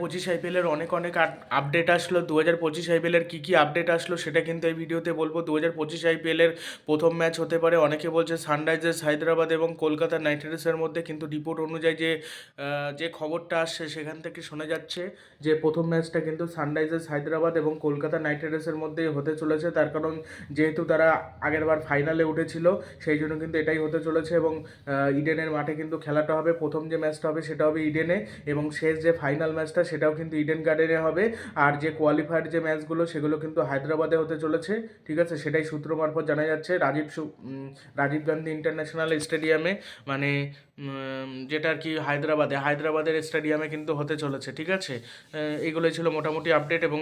পঁচিশ আইপিএলের অনেক অনেক আপডেট আসলো। দু হাজার পঁচিশ আইপিএলের কী কী আপডেট আসলো সেটা কিন্তু এই ভিডিওতে বলব। দু হাজার পঁচিশ আইপিএলের প্রথম ম্যাচ হতে পারে। অনেকে বলছে সানরাইজার্স হায়দ্রাবাদ এবং কলকাতা নাইট রাইডার্সের মধ্যে কিন্তু রিপোর্ট অনুযায়ী যে যে খবরটা আসছে সেখান থেকে শোনা যাচ্ছে যে প্রথম ম্যাচটা কিন্তু সানরাইজার্স হায়দ্রাবাদ এবং কলকাতা নাইট রাইডার্সের মধ্যেই হতে চলেছে। তার কারণ যেহেতু তারা আগেরবার ফাইনালে উঠেছিল, সেই জন্য কিন্তু এটাই হতে চলেছে এবং ইডেনের মাঠে কিন্তু খেলাটা হবে। প্রথম যে ম্যাচটা হবে সেটা হবে ইডেনে এবং শেষ যে ফাইনাল ম্যাচটা সেটাও কিন্তু ইডেন গার্ডেনে হবে। আর যে কোয়ালিফায়ার যে ম্যাচগুলো সেগুলো কিন্তু হায়দ্রাবাদে হতে চলেছে। ঠিক আছে? সেটাই সূত্র মারফত জানা যাচ্ছে। রাজীব রাজীব গান্ধী ইন্টারন্যাশনাল স্টেডিয়ামে মানে যেটা আর কি হায়দ্রাবাদে, হায়দ্রাবাদের স্টেডিয়ামে কিন্তু হতে চলেছে। ঠিক আছে? এগুলোই ছিল মোটামুটি আপডেট এবং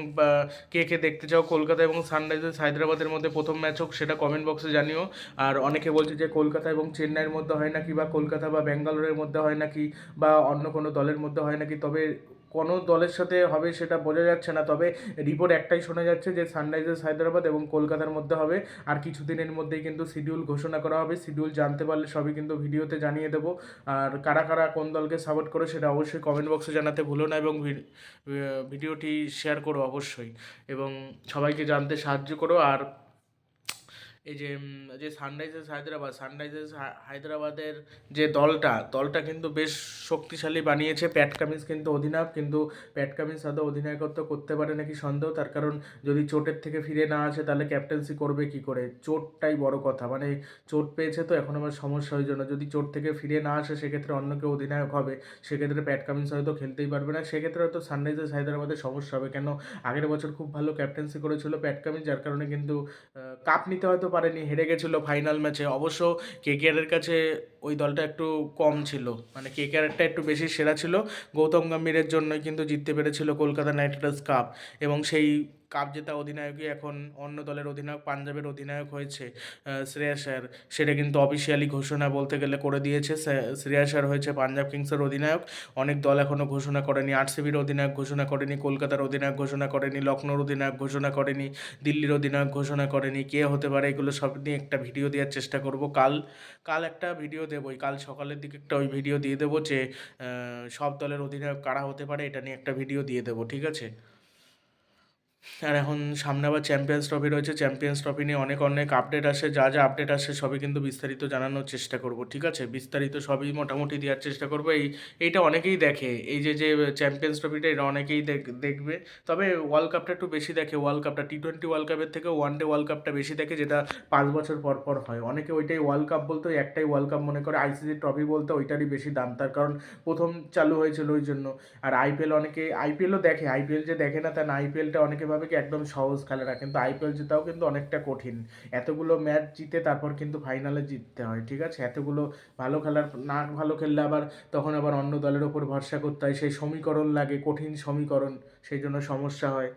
কে কে দেখতে চাও কলকাতা এবং সানরাইজার্স হায়দ্রাবাদের মধ্যে প্রথম ম্যাচ হোক, সেটা কমেন্ট বক্সে জানিও। আর অনেকে বলছে যে কলকাতা এবং চেন্নাইয়ের মধ্যে হয় নাকি, বা কলকাতা বা ব্যাঙ্গালোরের মধ্যে হয় নাকি, বা অন্য কোনো দলের মধ্যে হয় নাকি? তবে কোনো দলের সাথে হবে সেটা বোঝা যাচ্ছে না। তবে রিপোর্ট একটাই শোনা যাচ্ছে যে, সানরাইজার্স হায়দ্রাবাদ এবং কলকাতার মধ্যে হবে। আর কিছুদিনের মধ্যেই কিন্তু শিডিউল ঘোষণা করা হবে। শিডিউল জানতে পারলে সবই কিন্তু ভিডিওতে জানিয়ে দেবো। আর কারা কারা কোন দলকে সাপোর্ট করে সেটা অবশ্যই কমেন্ট বক্সে জানাতে ভুলো না এবং ভিডিওটি শেয়ার করো অবশ্যই। এবং সবাইকে জানতে সাহায্য করো। আর এই যে যে সানরাইজার্স হায়দ্রাবাদ, সানরাইজার্স হায়দ্রাবাদের যে দলটা দলটা কিন্তু বেশ শক্তিশালী বানিয়েছে। প্যাট কামিন্স কিন্তু অধিনায়ক, কিন্তু প্যাট কামিন্স আদৌ অধিনায়কত্ব করতে পারে নাকি সন্দেহ? তার কারণ যদি চোটের থেকে ফিরে না আসে, তাহলে ক্যাপ্টেন্সি করবে কি করে? চোটটাই বড় কথা। মানে চোট পেয়েছে তো, এখন আমার সমস্যা ওই জন্য। যদি চোট থেকে ফিরে না আসে, সেক্ষেত্রে অন্য কেউ অধিনায়ক হবে। সেক্ষেত্রে প্যাট কামিন্স হয়তো খেলতেই পারবে না। সেক্ষেত্রে হয়তো সানরাইজার্স হায়দ্রাবাদের সমস্যা হবে। কেন? আগের বছর খুব ভালো ক্যাপ্টেন্সি করেছিল প্যাট কামিন্স, যার কারণে কিন্তু কাপ নিতে হয়তো পারেনি, হেরে গেছিল ফাইনাল ম্যাচে অবশ্য কেকেআরের কাছে ওই দলটা একটু কম ছিল। মানে কেকেআরটা একটু বেশি সেরা ছিল। গৌতম গম্ভীরের জন্যই কিন্তু জিততে পেরেছিল কলকাতা নাইট রাইডার্স কাপ। এবং সেই কাপ জেতা অধিনায়কই এখন অন্য দলের অধিনায়ক পাঞ্জাবের অধিনায়ক হয়েছে আহ, শ্রেয়াস আয়ার সেটা কিন্তু অফিসিয়ালি ঘোষণা বলতে গেলে করে দিয়েছে শ্রে- শ্রেয়াস আয়ার হয়েছে পাঞ্জাব কিংসের অধিনায়ক। অনেক দল এখনও ঘোষণা করেনি আরসিবির অধিনায়ক ঘোষণা করেনি কলকাতার অধিনায়ক ঘোষণা করেনি লখনৌর অধিনায়ক ঘোষণা করেনি দিল্লির অধিনায়ক ঘোষণা করেনি কে হতে পারে এগুলো সব নিয়ে একটা ভিডিও দেওয়ার চেষ্টা করব। কাল কাল একটা ভিডিও দেবোই কাল সকালের দিকে একটা ওই ভিডিও দিয়ে দেবো যে সব দলের অধিনায়ক কারা হতে পারে এটা নিয়ে একটা ভিডিও দিয়ে দেবো ঠিক আছে? আর এখন সামনে আবার চ্যাম্পিয়ন্স ট্রফি রয়েছে। চ্যাম্পিয়ন্স ট্রফি নিয়ে অনেক অনেক আপডেট আসে। যা যা আপডেট আসে সবই কিন্তু বিস্তারিত জানানোর চেষ্টা করব, ঠিক আছে? বিস্তারিত সবই মোটামুটি দেওয়ার চেষ্টা করব। এই, এইটা অনেকেই দেখে। এই যে যে চ্যাম্পিয়ন্স ট্রফিটা এটা অনেকেই দেখ- দেখবে। তবে ওয়ার্ল্ড কাপটা একটু বেশি দেখে। ওয়ার্ল্ড কাপটা টি টোয়েন্টি ওয়ার্ল্ড কাপের থেকে ওয়ান ডে ওয়ার্ল্ড কাপটা বেশি দেখে, যেটা পাঁচ বছর পর পর হয়। অনেকে ওইটাই ওয়ার্ল্ড কাপ বলতে একটাই ওয়ার্ল্ড কাপ মনে করে আইসিসি ট্রফি বলতে, ওইটারই বেশি দাম। তার কারণ প্রথম চালু হয়েছিল ওই জন্য। আর আইপিএল অনেকে আইপিএলও দেখে। আইপিএল যে দেখে না, তা না আইপিএলটা অনেকে ভাবে কি একদম সহজ খেলে না। কিন্তু আইপিএল জেতাও কিন্তু অনেকটা কঠিন। এতগুলো ম্যাচ জিতে তারপর কিন্তু ফাইনালে জিততে হয়, ঠিক আছে? এতগুলো ভালো খেলার না ভালো খেললে আবার তখন আবার অন্য দলের ওপর ভরসা করতে হয়। সেই সমীকরণ লাগে, কঠিন সমীকরণ, সেই জন্য সমস্যা হয়।